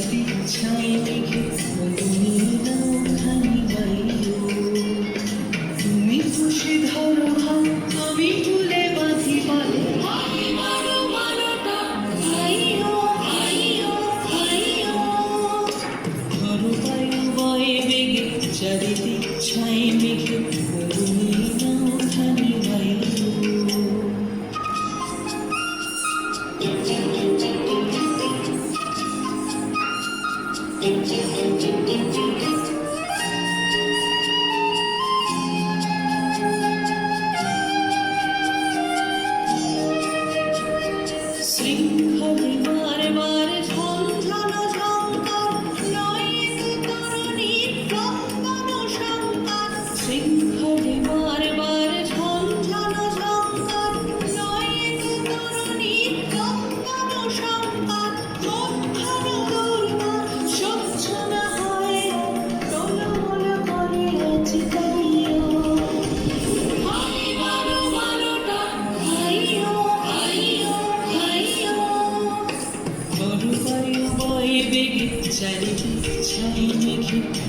speak, tell me, make it. hurry, hurry, hurry. Eternity, eternity, eternity.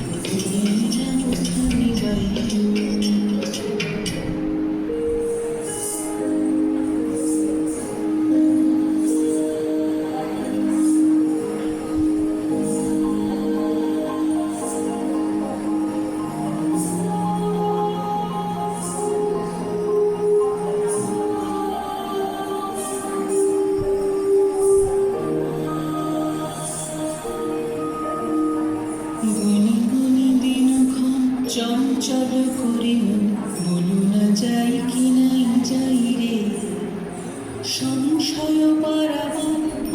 যাই রে সংশয় পারাব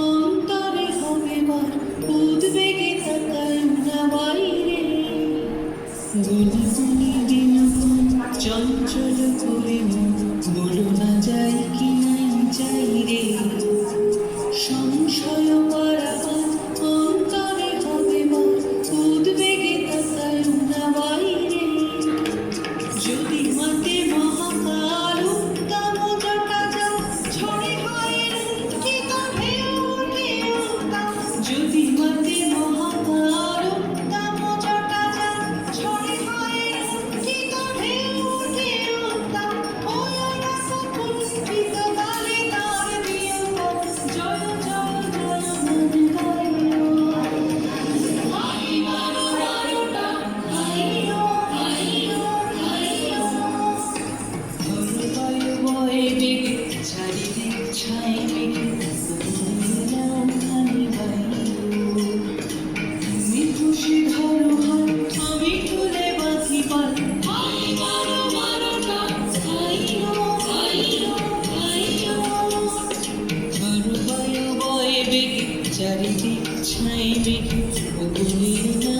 অন্তরে হবে বার উদ্বেগে তাকাই না বাইরে। গলি গুলি দিন চঞ্চল করে বলো না যাই কি নাই যাই রে সং চারিদিক ছাইবে তুমি না